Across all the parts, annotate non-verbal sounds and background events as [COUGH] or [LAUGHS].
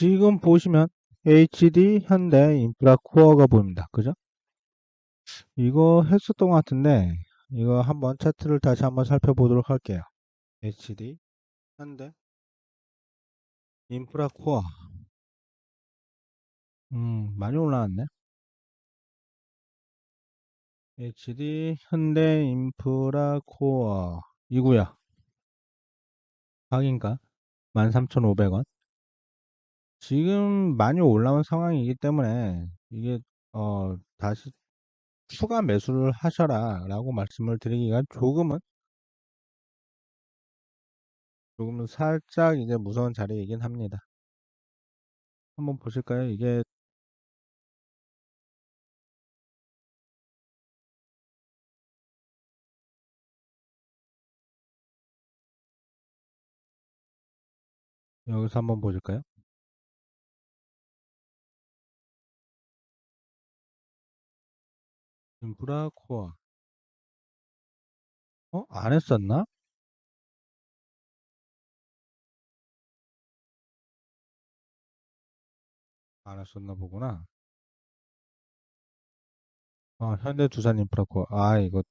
지금 보시면 HD 현대 인프라 코어가 보입니다. 그죠? 이거 했었던 것 같은데 이거 한번 차트를 다시 한번 살펴보도록 할게요. HD 현대 인프라 코어 음 많이 올라왔네. HD 현대 인프라 코어 이구야 확인가 13,500원 지금 많이 올라온 상황이기 때문에 이게 어 다시 추가 매수를 하셔라 라고 말씀을 드리기가 조금은 조금은 살짝 이제 무서운 자리이긴 합니다. 한번 보실까요? 이게 여기서 한번 보실까요? 인프라 코어 어? 안 했었나? 안 했었나 보구나. 어, 현대 두산 인프라 코어. 아, 이거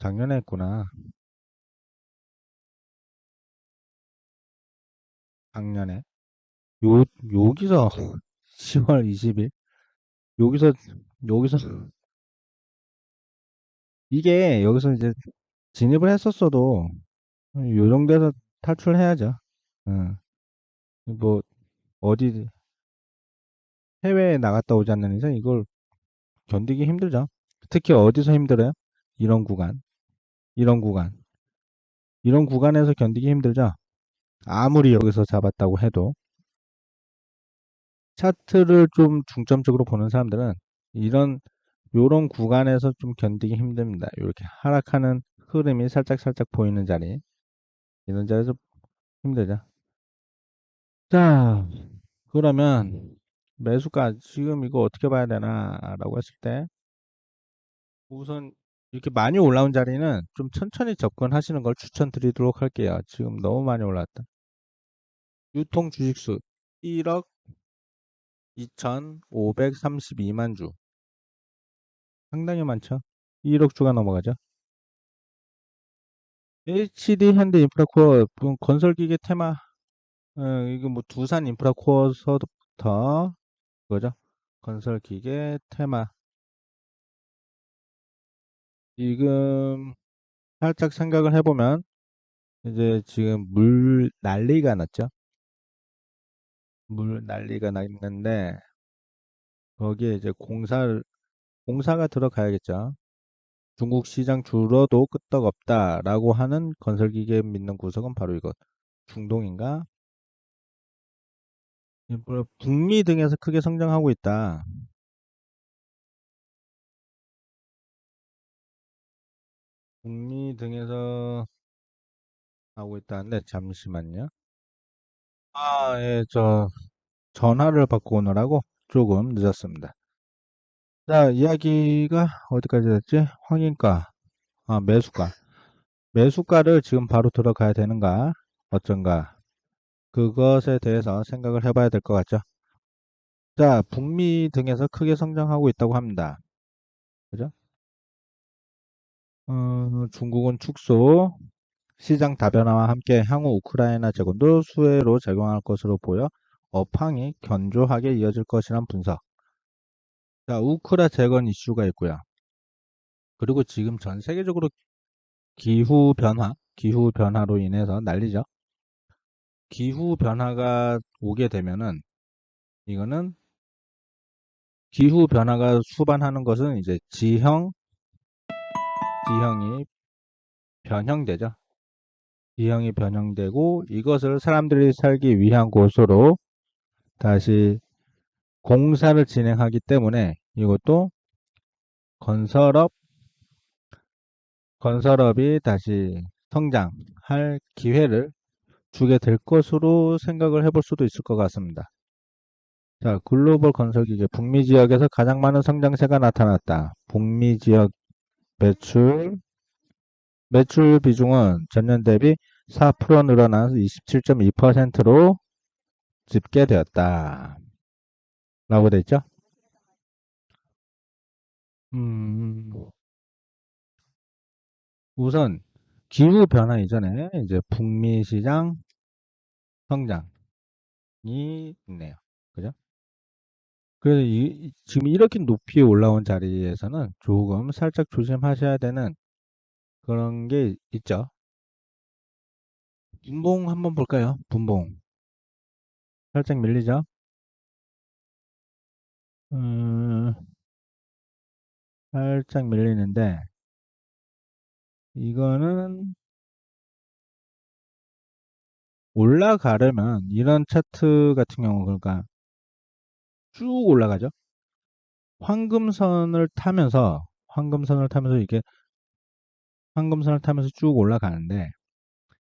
작년에 했구나. 작년에. 요, 여기서 [LAUGHS] 10월 20일. 여기서, 여기서, 이게 여기서 이제 진입을 했었어도 요 정도에서 탈출해야죠. 응. 뭐, 어디, 해외에 나갔다 오지 않는 이상 이걸 견디기 힘들죠. 특히 어디서 힘들어요? 이런 구간. 이런 구간. 이런 구간에서 견디기 힘들죠. 아무리 여기서 잡았다고 해도. 차트를 좀 중점적으로 보는 사람들은 이런 요런 구간에서 좀 견디기 힘듭니다. 이렇게 하락하는 흐름이 살짝 살짝 보이는 자리. 이런 자리에서 힘들죠. 자, 그러면 매수가 지금 이거 어떻게 봐야 되나 라고 했을 때 우선 이렇게 많이 올라온 자리는 좀 천천히 접근하시는 걸 추천드리도록 할게요. 지금 너무 많이 올랐다. 유통 주식수 1억 2,532만 주. 상당히 많죠. 1억 주가 넘어가죠. HD 현대 인프라코어 뭐 건설기계 테마 어, 이거 뭐 두산 인프라코어서부터 그거죠. 건설기계 테마 지금 살짝 생각을 해보면 이제 지금 물 난리가 났죠. 물 난리가 났는데 거기에 이제 공사를 공사가 들어가야겠죠. 중국 시장 줄어도 끄떡없다라고 하는 건설기계 믿는 구석은 바로 이것. 중동인가? 뭐 북미 등에서 크게 성장하고 있다. 북미 등에서 하고 있다는데 잠시만요. 아, 예, 저 전화를 받고 오느라고 조금 늦었습니다. 자, 이야기가 어디까지 됐지? 확인가, 아, 매수가. 매수가를 지금 바로 들어가야 되는가? 어쩐가? 그것에 대해서 생각을 해봐야 될 것 같죠? 자, 북미 등에서 크게 성장하고 있다고 합니다. 그죠? 어, 중국은 축소, 시장 다변화와 함께 향후 우크라이나 재건도 수혜로 작용할 것으로 보여 업황이 견조하게 이어질 것이란 분석. 자, 우크라 재건 이슈가 있고요. 그리고 지금 전 세계적으로 기후 변화, 기후 변화로 인해서 난리죠. 기후 변화가 오게 되면은 이거는 기후 변화가 수반하는 것은 이제 지형, 지형이 변형되죠. 지형이 변형되고 이것을 사람들이 살기 위한 곳으로 다시 공사를 진행하기 때문에 이것도 건설업, 건설업이 다시 성장할 기회를 주게 될 것으로 생각을 해볼 수도 있을 것 같습니다. 자, 글로벌 건설기계 북미 지역에서 가장 많은 성장세가 나타났다. 북미 지역 매출 매출 비중은 전년 대비 4% 늘어나서 27.2%로 집게 되었다. 라고 돼 있죠? 음, 우선 기후 변화 이전에 이제 북미 시장 성장이 있네요. 그죠? 그래서 이, 지금 이렇게 높이 올라온 자리에서는 조금 살짝 조심하셔야 되는 그런 게 있죠. 분봉 한번 볼까요? 분봉. 살짝 밀리죠? 음, 살짝 밀리는데, 이거는 올라가려면 이런 차트 같은 경우 그러니까 쭉 올라가죠. 황금선을 타면서 황금선을 타면서 이게 황금선을 타면서 쭉 올라가는데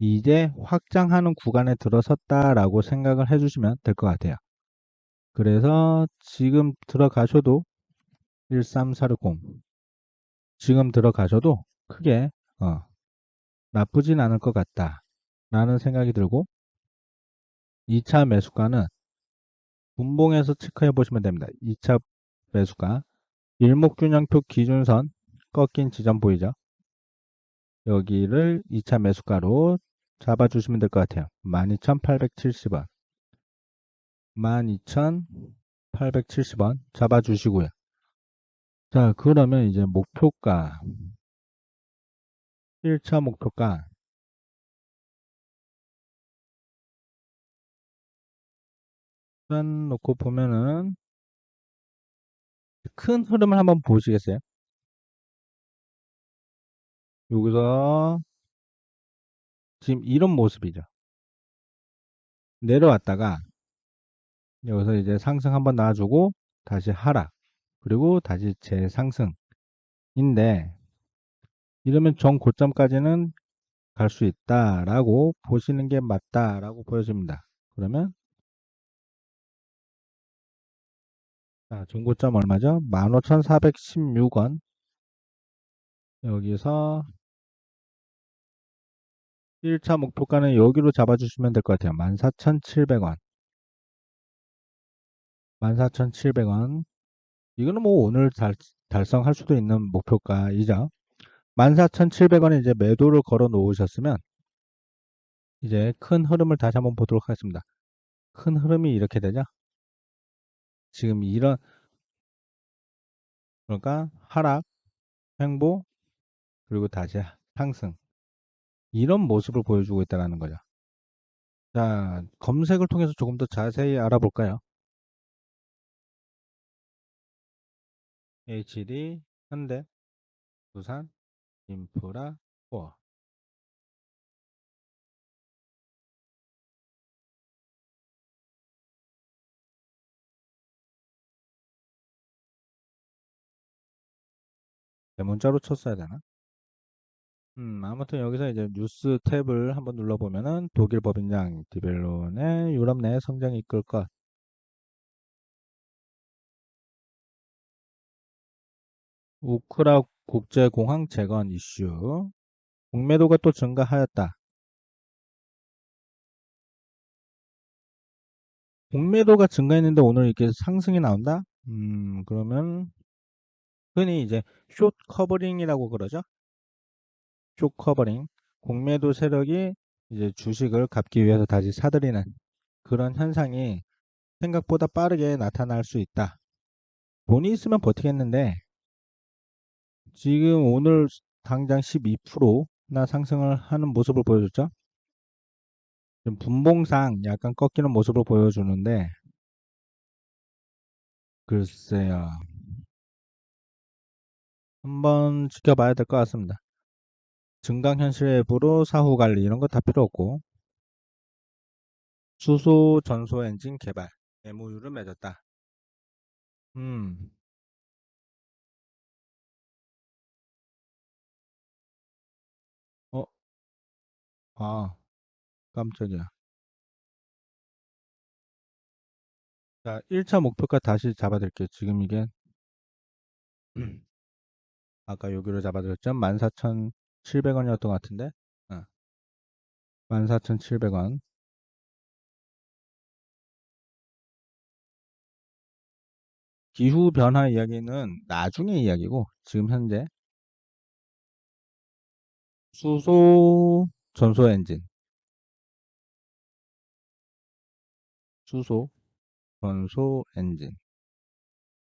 이제 확장하는 구간에 들어섰다라고 생각을 해주시면 될 것 같아요. 그래서 지금 들어가셔도 13460 지금 들어가셔도 크게 어, 나쁘진 않을 것 같다 라는 생각이 들고 2차 매수가는 분봉에서 체크해 보시면 됩니다. 2차 매수가 일목균형표 기준선 꺾인 지점 보이죠? 여기를 2차 매수가로 잡아주시면 될 것 같아요. 12,870원 12,870원 잡아주시고요. 자 그러면 이제 목표가 1차 목표가 짠 놓고 보면은 큰 흐름을 한번 보시겠어요? 여기서 지금 이런 모습이죠. 내려왔다가 여기서 이제 상승 한번 놔주고 다시 하락 그리고 다시 재상승인데 이러면 전 고점까지는 갈 수 있다라고 보시는 게 맞다라고 보여집니다. 그러면 자, 전고점 얼마죠? 15,416원 여기서 1차 목표가는 여기로 잡아주시면 될 것 같아요. 14,700원 14,700원 이거는 뭐 오늘 달, 달성할 수도 있는 목표가이죠. 14,700원에 이제 매도를 걸어 놓으셨으면 이제 큰 흐름을 다시 한번 보도록 하겠습니다. 큰 흐름이 이렇게 되죠. 지금 이런 그러니까 하락, 횡보, 그리고 다시 상승 이런 모습을 보여주고 있다는 거죠. 자, 검색을 통해서 조금 더 자세히 알아볼까요? HD, 현대, 부산, 인프라, 코어. 대문자로 쳤어야 되나? 음, 아무튼 여기서 이제 뉴스 탭을 한번 눌러보면은 독일 법인장 디벨론의 유럽 내 성장이 이끌 것. 우크라 국제공항 재건 이슈. 공매도가 또 증가하였다. 공매도가 증가했는데 오늘 이렇게 상승이 나온다? 음, 그러면 흔히 이제 숏 커버링이라고 그러죠. 숏 커버링. 공매도 세력이 이제 주식을 갚기 위해서 다시 사들이는 그런 현상이 생각보다 빠르게 나타날 수 있다. 돈이 있으면 버티겠는데 지금 오늘 당장 12%나 상승을 하는 모습을 보여줬죠. 지금 분봉상 약간 꺾이는 모습을 보여주는데 글쎄요. 한번 지켜봐야 될 것 같습니다. 증강현실 앱으로 사후 관리 이런 거 다 필요 없고 수소 전소 엔진 개발 MOU를 맺었다. 음. 어? 아, 깜짝이야. 자, 1차 목표가 다시 잡아드릴게요. 지금 이게 [CLEARS THROAT] 아까 여기로 잡아드렸죠? 700원이었던 것 같은데? 응. 14,700원. 기후 변화 이야기는 나중에 이야기고 지금 현재. 수소 전소 엔진. 수소 전소 엔진.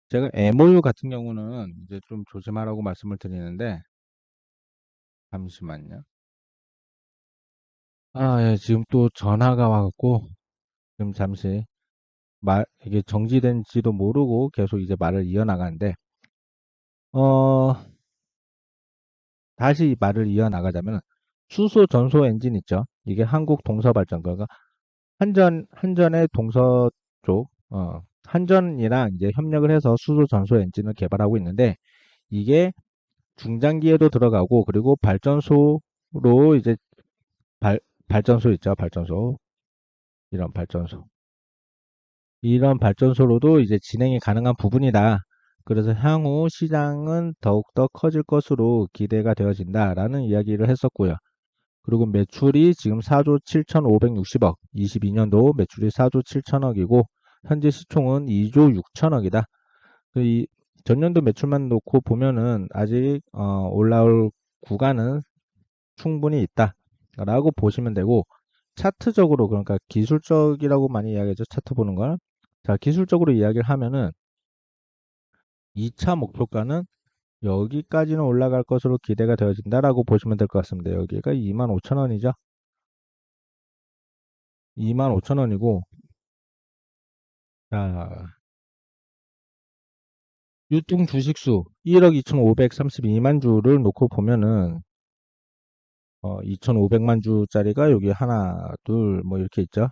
제가 MOU 같은 경우는 이제 좀 조심하라고 말씀을 드리는데 잠시만요. 아, 예, 지금 또 전화가 와 갖고 지금 잠시 말 이게 정지된지도 모르고 계속 이제 말을 이어나가는데 어 다시 말을 이어나가자면 수소 전소 엔진 있죠. 이게 한국 동서 발전 그러니까 한전 한전의 동서 쪽 어, 한전이랑 이제 협력을 해서 수소 전소 엔진을 개발하고 있는데 이게 중장기에도 들어가고 그리고 발전소로 이제 발 발전소 있죠. 발전소 이런 발전소 이런 발전소로도 이제 진행이 가능한 부분이다. 그래서 향후 시장은 더욱더 커질 것으로 기대가 되어진다 라는 이야기를 했었고요. 그리고 매출이 지금 4조 7,560억, 22년도 매출이 4조 7천억이고 현재 시총은 2조 6천억이다. 이 전년도 매출만 놓고 보면은 아직 어, 올라올 구간은 충분히 있다 라고 보시면 되고 차트적으로 그러니까 기술적이라고 많이 이야기하죠. 차트 보는 걸. 자, 기술적으로 이야기를 하면은 2차 목표가는 여기까지는 올라갈 것으로 기대가 되어진다라고 보시면 될 것 같습니다. 여기가 25,000원이죠. 25,000원이고 자, 유통 주식수 1억 2,532만 주를 놓고 보면은 어, 2,500만 주짜리가 여기 하나, 둘, 뭐 이렇게 있죠.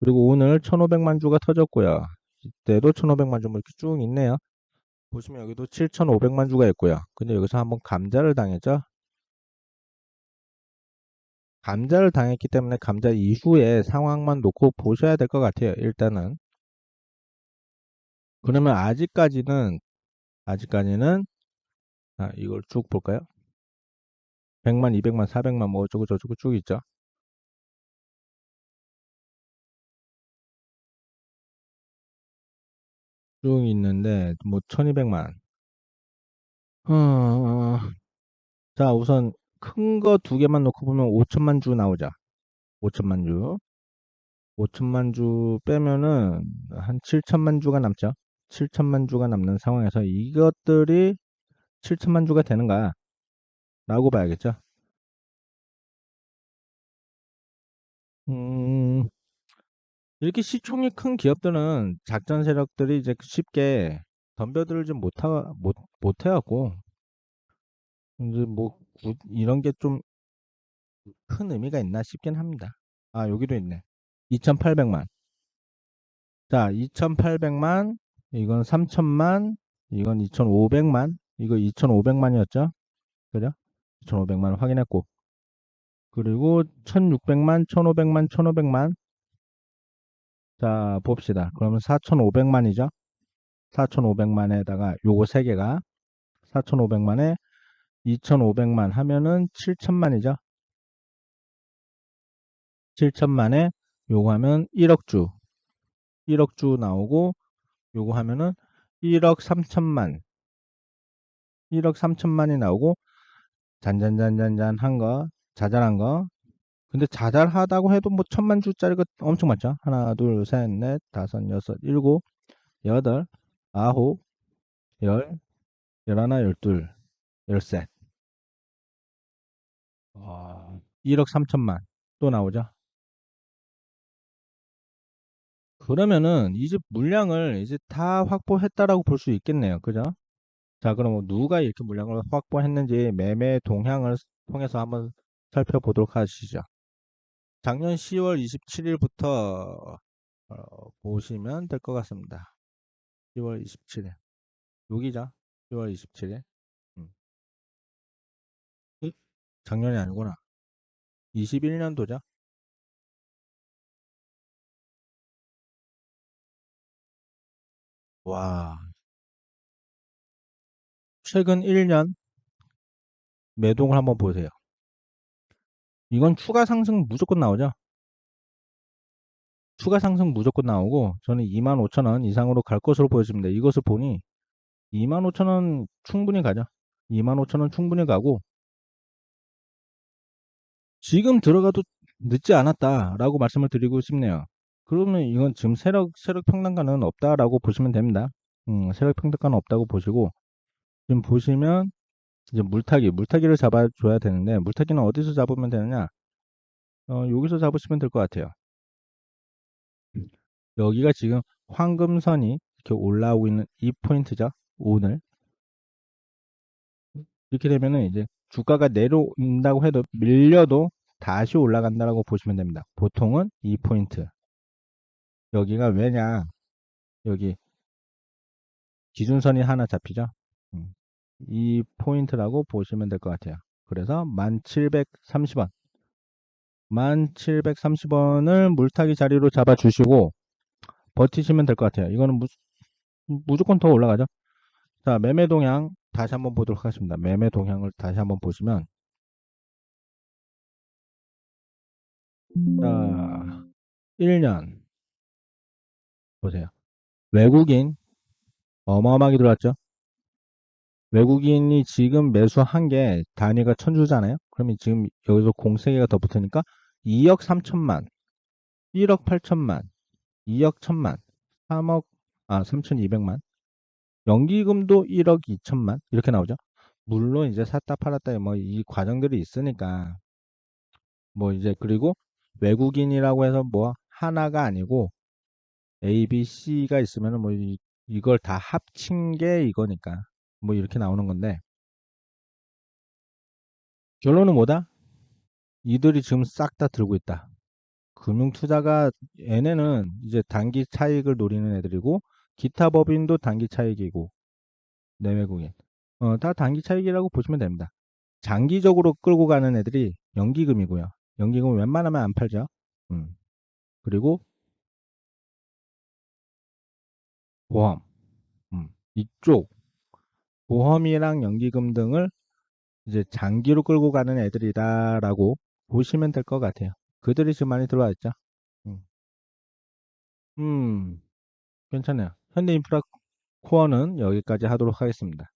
그리고 오늘 1,500만 주가 터졌고요. 이때도 1,500만 주 뭐 이렇게 쭉 있네요. 보시면 여기도 7,500만 주가 있고요. 근데 여기서 한번 감자를 당했죠. 감자를 당했기 때문에 감자 이후의 상황만 놓고 보셔야 될 것 같아요. 일단은. 그러면 아직까지는 아직까지는 아, 이걸 쭉 볼까요? 100만, 200만, 400만 뭐 어쩌고 저쩌고 쭉 있죠. 쭉 있는데 뭐 1200만. 어, 자, 우선 큰 거 두 개만 놓고 보면 5천만 주 나오자. 5천만 주. 5천만 주 빼면은 한 7천만 주가 남죠. 7천만 주가 남는 상황에서 이것들이 7천만 주가 되는가? 라고 봐야겠죠. 음, 이렇게 시총이 큰 기업들은 작전 세력들이 이제 쉽게 덤벼들지 못하, 못, 못해갖고, 이제 뭐, 구- 이런 게 좀 큰 의미가 있나 싶긴 합니다. 아, 여기도 있네. 2,800만. 자, 2,800만, 이건 3천만, 이건 2,500만, 이거 2,500만이었죠? 그죠? 2,500만 확인했고. 그리고 1,600만, 1,500만, 1,500만. 자, 봅시다. 그러면 4,500만이죠? 4,500만에다가 요거 3개가 4,500만에 2,500만 하면은 7천만이죠? 7천만에 요거 하면 1억 주. 1억 주 나오고 요거 하면은 1억 3천만. 1억 3천만이 나오고 잔잔잔잔잔 한 거, 자잘한 거. 근데 자잘하다고 해도 뭐 천만 주짜리가 엄청 많죠? 하나, 둘, 셋, 넷, 다섯, 여섯, 일곱, 여덟, 아홉, 열, 열하나, 열둘, 열셋. 와, 1억 3천만 또 나오죠? 그러면은 이제 물량을 이제 다 확보했다라고 볼 수 있겠네요. 그죠? 자, 그럼 뭐 누가 이렇게 물량을 확보했는지 매매 동향을 통해서 한번 살펴보도록 하시죠. 작년 10월 27일부터 어, 보시면 될 것 같습니다. 10월 27일. 여기죠? 10월 27일. 음. 응? 작년이 아니구나. 21년도죠? 와. 최근 1 년 매동을 한번 보세요. 이건 추가 상승 무조건 나오죠? 추가 상승 무조건 나오고 저는 25,000원 이상으로 갈 것으로 보여집니다. 이것을 보니 25,000원 충분히 가죠. 25,000원 충분히 가고 지금 들어가도 늦지 않았다라고 말씀을 드리고 싶네요. 그러면 이건 지금 세력 세력 평단가는 없다라고 보시면 됩니다. 음, 세력 평단가는 없다고 보시고 지금 보시면 이제 물타기 물타기를 잡아줘야 되는데 물타기는 어디서 잡으면 되느냐? 어, 여기서 잡으시면 될 것 같아요. 여기가 지금 황금선이 이렇게 올라오고 있는 이 포인트죠. 오늘 이렇게 되면은 이제 주가가 내려온다고 해도 밀려도 다시 올라간다라고 보시면 됩니다. 보통은 이 포인트 여기가 왜냐 여기 기준선이 하나 잡히죠. 음, 이 포인트라고 보시면 될 것 같아요. 그래서 1730원 1730원을 물타기 자리로 잡아 주시고 버티시면 될 것 같아요. 이거는 무, 무조건 더 올라가죠. 자, 매매 동향 다시 한번 보도록 하겠습니다. 매매 동향을 다시 한번 보시면 자, 1년 보세요. 외국인 어마어마하게 들어왔죠. 외국인이 지금 매수한 게 단위가 천주잖아요. 그러면 지금 여기서 공세개가 더 붙으니까 2억 3천만, 1억 8천만, 2억 1천만, 3억, 아, 3,200만, 연기금도 1억 2천만, 이렇게 나오죠. 물론 이제 샀다 팔았다 뭐 이 과정들이 있으니까 뭐 이제 그리고 외국인이라고 해서 뭐 하나가 아니고 A, B, C가 있으면 뭐 이, 이걸 다 합친 게 이거니까 뭐 이렇게 나오는 건데 결론은 뭐다? 이들이 지금 싹 다 들고 있다. 금융투자가 얘네는 이제 단기 차익을 노리는 애들이고 기타 법인도 단기 차익이고 내외국인 어, 다 단기 차익이라고 보시면 됩니다. 장기적으로 끌고 가는 애들이 연기금이고요. 연기금은 웬만하면 안 팔죠. 음. 그리고 보험 음. 이쪽 보험이랑 연기금 등을 이제 장기로 끌고 가는 애들이다라고 보시면 될 것 같아요. 그들이 지금 많이 들어와 있죠. 음, 음, 괜찮아요. 현대인프라 코어는 여기까지 하도록 하겠습니다.